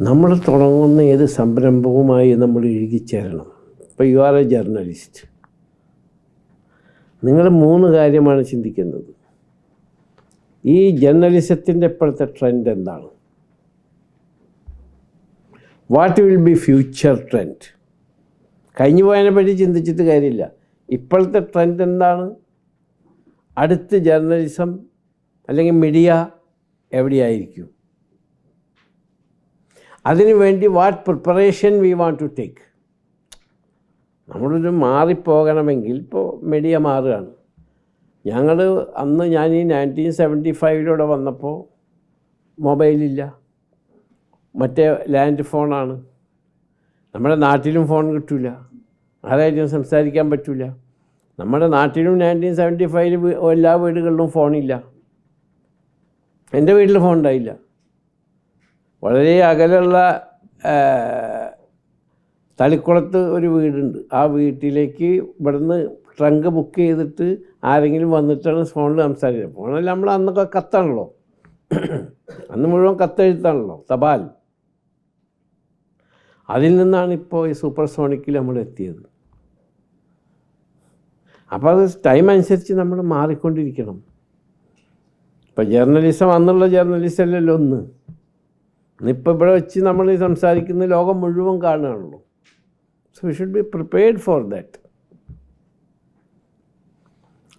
നമ്മൾ തുടങ്ങുന്ന ഏത് സംരംഭവുമായി നമ്മൾ ഇഴുകിച്ചേരണം. ഇപ്പോൾ യു ആർ എ ജേർണലിസ്റ്റ് നിങ്ങൾ മൂന്ന് കാര്യമാണ് ചിന്തിക്കുന്നത്. ഈ ജേർണലിസത്തിന്റെ ഇപ്പോഴത്തെ ട്രെൻഡ് എന്താണ്? What will be future trend കഴിഞ്ഞു പോയതിനെ പറ്റി ചിന്തിച്ചിട്ട് കാര്യമില്ല. ഇപ്പോഴത്തെ ട്രെൻഡ് എന്താണ്? അടുത്ത് ജേർണലിസം അല്ലെങ്കിൽ മീഡിയ എവിടെയായിരിക്കും? അതിനു വേണ്ടി what preparation we want to take നമ്മളൊരു മാറിപ്പോകണമെങ്കിൽ ഇപ്പോൾ മീഡിയ മാറുകയാണ്. ഞങ്ങൾ അന്ന് ഞാൻ ഈ നയന്റീൻ സെവന്റി ഫൈവിലൂടെ വന്നപ്പോൾ മൊബൈലില്ല മറ്റേ ലാൻഡ് ഫോണാണ് നമ്മുടെ നാട്ടിലും ഫോൺ കിട്ടില്ല ആരായിട്ടും സംസാരിക്കാൻ പറ്റില്ല നമ്മുടെ നാട്ടിലും നയന്റീൻ സെവന്റി ഫൈവിൽ എല്ലാ വീടുകളിലും ഫോണില്ല എന്റെ വീട്ടിൽ ഫോൺ ഉണ്ടായില്ല. വളരെ അകലുള്ള തളിക്കുളത്ത് ഒരു വീടുണ്ട്. ആ വീട്ടിലേക്ക് ഇവിടുന്ന് ട്രങ്ക് ബുക്ക് ചെയ്തിട്ട് ആരെങ്കിലും വന്നിട്ടാണ് ഫോണിൽ സംസാരിക്കുന്നത് ഫോണിൽ നമ്മൾ അന്നൊക്കെ കത്താണല്ലോ. അന്ന് മുഴുവൻ കത്തെഴുത്താണല്ലോ തപാൽ. അതിൽ നിന്നാണ് ഇപ്പോൾ ഈ സൂപ്പർ സോണിക്കിൽ നമ്മൾ എത്തിയത്. അപ്പോൾ അത് ടൈം അനുസരിച്ച് നമ്മൾ മാറിക്കൊണ്ടിരിക്കണം. ഇപ്പോൾ ജേർണലിസം അന്നുള്ള ജേർണലിസം അല്ലല്ലോ ഒന്ന് ഇന്നിപ്പോൾ ഇവിടെ വെച്ച് നമ്മൾ ഈ സംസാരിക്കുന്ന ലോകം മുഴുവൻ കാണുകയാണല്ലോ. So we should be prepared for that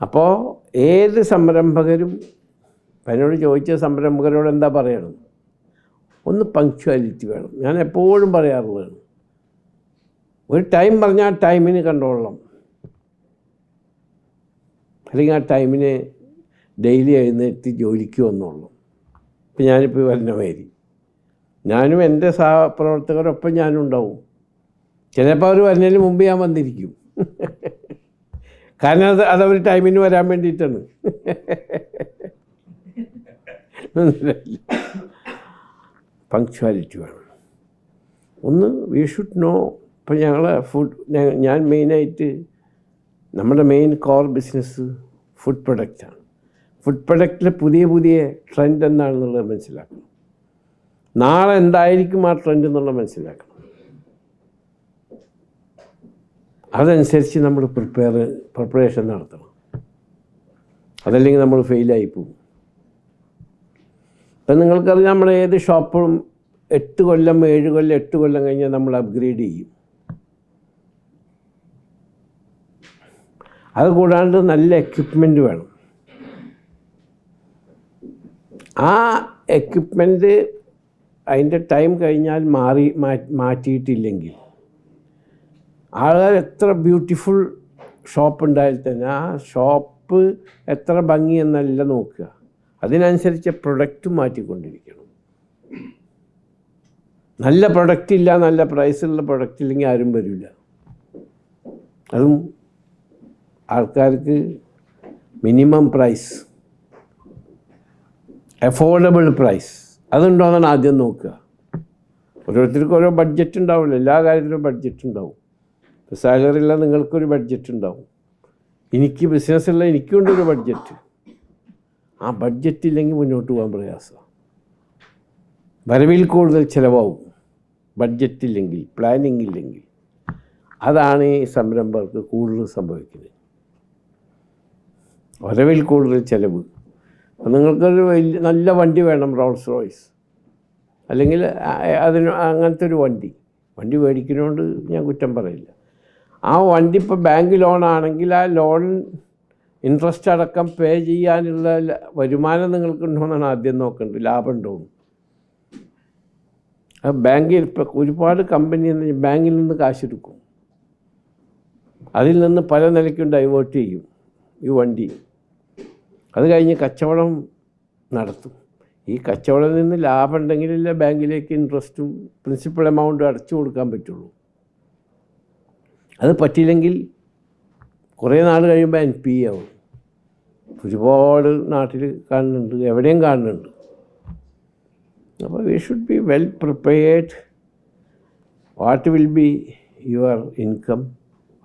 അപ്പോൾ ഏത് സംരംഭകരും എന്നോട് ചോദിച്ച സംരംഭകരോട് എന്താ പറയണം? ഒന്ന് പങ്ക്ച്വാലിറ്റി വേണം. ഞാൻ എപ്പോഴും പറയാറുള്ളതാണ് ഒരു ടൈം പറഞ്ഞാൽ ആ ടൈമിന് കണ്ടോളണം അല്ലെങ്കിൽ ആ ടൈമിന് ഡെയിലി എഴുന്നേറ്റ് ജോലിക്ക് വന്നോളണം. ഇപ്പം ഞാനിപ്പോൾ വരുന്ന ഞാനും എന്റെ സഹപ്രവർത്തകരൊപ്പം ഞാനുണ്ടാവും. ചിലപ്പോൾ അവർ വരുന്നതിന് മുമ്പ് ഞാൻ വന്നിരിക്കും. കാരണം അത് അതവർ ടൈമിന് വരാൻ വേണ്ടിയിട്ടാണ്. പങ്ക്ച്വാലിറ്റി വേണം. ഒന്ന് വി ഷുഡ് നോ ഇപ്പം ഞങ്ങൾ ഫുഡ് ഞാൻ മെയിനായിട്ട് നമ്മുടെ മെയിൻ കോർ ബിസിനസ് ഫുഡ് പ്രൊഡക്റ്റാണ് ഫുഡ് പ്രൊഡക്റ്റിലെ പുതിയ പുതിയ ട്രെൻഡ് എന്താണെന്നുള്ളത് മനസ്സിലാക്കണം. നാളെ എന്തായിരിക്കും ആ ട്രെൻഡ് എന്നുള്ള മനസ്സിലാക്കണം. അതനുസരിച്ച് നമ്മൾ പ്രിപ്പയർ പ്രിപ്പറേഷൻ നടത്തണം. അതല്ലെങ്കിൽ നമ്മൾ ഫെയിലായി പോകും. ഇപ്പം നിങ്ങൾക്കറിയാം നമ്മൾ ഏത് ഷോപ്പും എട്ട് കൊല്ലം ഏഴ് കൊല്ലം എട്ട് കൊല്ലം കഴിഞ്ഞാൽ നമ്മൾ അപ്ഗ്രേഡ് ചെയ്യും. അത് കൂടാണ്ട് നല്ല എക്യുപ്മെന്റ് വേണം. ആ എക്യുപ്മെന്റ് അതിന്റെ ടൈം കഴിഞ്ഞാൽ മാറി മാറ്റിയിട്ടില്ലെങ്കിൽ. ആളുകൾ എത്ര ബ്യൂട്ടിഫുൾ ഷോപ്പ് ഉണ്ടായാൽ തന്നെ ആ ഷോപ്പ് എത്ര ഭംഗി എന്നല്ല നോക്കുക. അതിനനുസരിച്ച് പ്രൊഡക്റ്റ് മാറ്റിക്കൊണ്ടിരിക്കണം. നല്ല പ്രൊഡക്റ്റ് ഇല്ല നല്ല പ്രൈസുള്ള പ്രൊഡക്റ്റ് ഇല്ലെങ്കിൽ ആരും വരില്ല. അതും ആൾക്കാർക്ക് മിനിമം പ്രൈസ്. Affordable price. അതുണ്ടോയെന്നാണ് ആദ്യം നോക്കുക. ഓരോരുത്തർക്കും ഓരോ ബഡ്ജറ്റ് ഉണ്ടാവില്ല എല്ലാ കാര്യത്തിലും ബഡ്ജറ്റ് ഉണ്ടാവും. സാലറി ഇല്ല നിങ്ങൾക്കൊരു ബഡ്ജറ്റ് ഉണ്ടാവും. എനിക്ക് ബിസിനസ്സുള്ള എനിക്കുണ്ടൊരു ബഡ്ജറ്റ് ആ ബഡ്ജറ്റ് ഇല്ലെങ്കിൽ മുന്നോട്ട് പോകാൻ പ്രയാസമാണ്. വരവിൽ കൂടുതൽ ചിലവാകും ബഡ്ജറ്റ് ഇല്ലെങ്കിൽ പ്ലാനിങ് ഇല്ലെങ്കിൽ. അതാണ് ഈ സംരംഭകർക്ക് കൂടുതൽ സംഭവിക്കുന്നത്. വരവിൽ കൂടുതൽ ചിലവ്. നിങ്ങൾക്കൊരു വലിയ നല്ല വണ്ടി വേണം റോൾസ് റോയ്സ് അല്ലെങ്കിൽ അതിന് അങ്ങനത്തെ ഒരു വണ്ടി. വണ്ടി മേടിക്കുന്നതുകൊണ്ട് ഞാൻ കുറ്റം പറയില്ല. ആ വണ്ടി ഇപ്പോൾ ബാങ്ക് ലോണാണെങ്കിൽ ആ ലോൺ ഇൻട്രസ്റ്റ് അടക്കം പേ ചെയ്യാനുള്ള വരുമാനം നിങ്ങൾക്കുണ്ടോയെന്നാണ് ആദ്യം നോക്കേണ്ടത്. ലാഭം ഉണ്ടോ ആ ബാങ്കിൽ ഇപ്പം ഒരുപാട് കമ്പനി ബാങ്കിൽ നിന്ന് കാശെടുക്കും. അതിൽ നിന്ന് പല നിലയ്ക്കും ഡൈവേർട്ട് ചെയ്യും ഈ വണ്ടി. അത് കഴിഞ്ഞ് കച്ചവടം നടത്തും. ഈ കച്ചവടത്തിൽ നിന്ന് ലാഭം ഉണ്ടെങ്കിലല്ലേ ബാങ്കിലേക്ക് ഇൻട്രസ്റ്റും പ്രിൻസിപ്പൽ എമൗണ്ടും അടച്ചു കൊടുക്കാൻ പറ്റുള്ളൂ. അത് പറ്റിയില്ലെങ്കിൽ കുറേ നാൾ കഴിയുമ്പോൾ എൻ പി ആവും. ഒരുപാട് നാട്ടിൽ കാണുന്നുണ്ട് എവിടെയും കാണുന്നുണ്ട്. അപ്പോൾ we should be well prepared what will be your income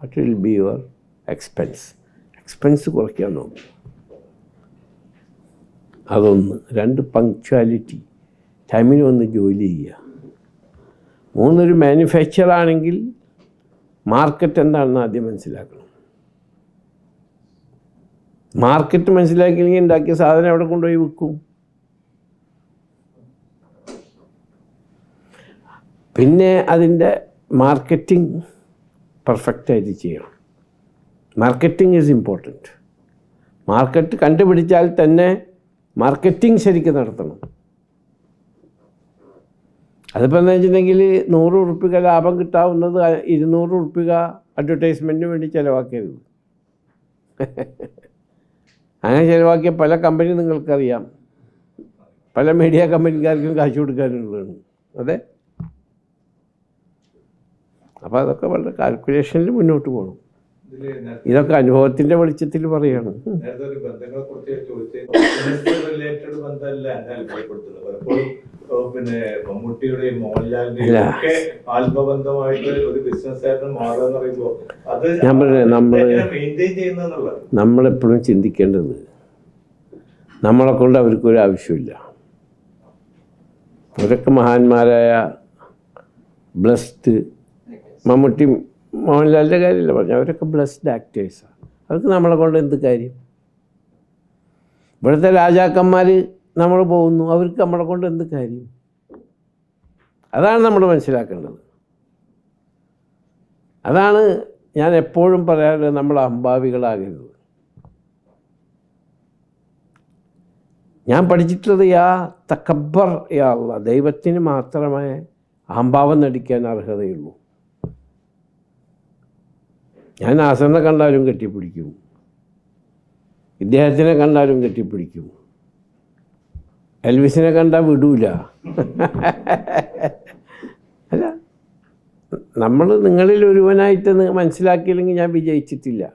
what will be your expense expense കുറയ്ക്കാൻ നോക്കും. അതൊന്ന്. രണ്ട് പങ്ക്ച്വാലിറ്റി ടൈമിന് വന്ന് ജോലി ചെയ്യുക. മൂന്നൊരു മാനുഫാക്ചർ ആണെങ്കിൽ മാർക്കറ്റ് എന്താണെന്ന് ആദ്യം മനസ്സിലാക്കണം. മാർക്കറ്റ് മനസ്സിലാക്കിയില്ലെങ്കിൽ ഉണ്ടാക്കിയ സാധനം എവിടെ കൊണ്ടുപോയി വിൽക്കും? പിന്നെ അതിന്റെ മാർക്കറ്റിംഗ് പെർഫെക്റ്റായിട്ട് ചെയ്യണം. മാർക്കറ്റിംഗ് ഈസ് ഇമ്പോർട്ടന്റ് മാർക്കറ്റ് കണ്ടുപിടിച്ചാൽ തന്നെ മാർക്കറ്റിംഗ് ശരിക്കും നടത്തണം. അതിപ്പോൾ എന്താ വെച്ചിട്ടുണ്ടെങ്കിൽ നൂറ് ഉറുപ്പിക ലാഭം കിട്ടാവുന്നത് ഇരുന്നൂറ് ഉറുപ്പിക അഡ്വർടൈസ്മെന്റിന് വേണ്ടി ചിലവാക്കരുത്. അങ്ങനെ ചിലവാക്കിയ പല കമ്പനി നിങ്ങൾക്കറിയാം. പല മീഡിയ കമ്പനിക്കാർക്കും കാശ് കൊടുക്കാനുള്ളതാണ്. അതെ? അപ്പോൾ അതൊക്കെ വളരെ കാൽക്കുലേഷനിൽ മുന്നോട്ട് പോകണം ഇതൊക്കെ അനുഭവത്തിന്റെ വെളിച്ചത്തിൽ പറയാണ്. പിന്നെ മമ്മൂട്ടിയുടെയും മോഹൻലാലിന്റെയും ഇല്ല. ഒക്കെ ആത്മബന്ധമായിട്ട് ഒരു മാറുക എന്ന് പറയുമ്പോൾ അത് നമ്മൾ മെയിന്റെയിൻ ചെയ്യുന്നതെന്നുള്ളത്? നമ്മളെപ്പോഴും ചിന്തിക്കേണ്ടത് നമ്മളെ കൊണ്ട് അവർക്കൊരു ആവശ്യമില്ല. അവരൊക്കെ മഹാന്മാരായ ബ്ലസ്ഡ് മമ്മൂട്ടി മോഹൻലാലിന്റെ കാര്യമല്ല പറഞ്ഞു അവരൊക്കെ ബ്ലസ്ഡ് ആക്ടേഴ്സാണ് അവർക്ക് നമ്മളെ കൊണ്ട് എന്ത് കാര്യം? ഇവിടുത്തെ രാജാക്കന്മാർ നമ്മൾ പോകുന്നു. അവർക്ക് നമ്മളെ കൊണ്ട് എന്ത് കാര്യം? അതാണ് നമ്മൾ മനസ്സിലാക്കേണ്ടത്. അതാണ് ഞാൻ എപ്പോഴും പറയാറ് നമ്മൾ അമ്പാവികളാകരുത്. ഞാൻ പഠിച്ചിട്ടുള്ളത് യാ തക്കബർ യാ ദൈവത്തിന് മാത്രമേ അഹംഭാവം നടിക്കാൻ അർഹതയുള്ളൂ. ഞാൻ ആസനെ കണ്ടാലും കെട്ടിപ്പിടിക്കും. ഇദ്ദേഹത്തിനെ കണ്ടാലും കെട്ടിപ്പിടിക്കും. എൽവിസിനെ കണ്ടാൽ വിടൂല. അല്ല നമ്മൾ നിങ്ങളിൽ ഒരുവനായിട്ട് മനസ്സിലാക്കിയില്ലെങ്കിൽ ഞാൻ വിജയിച്ചിട്ടില്ല.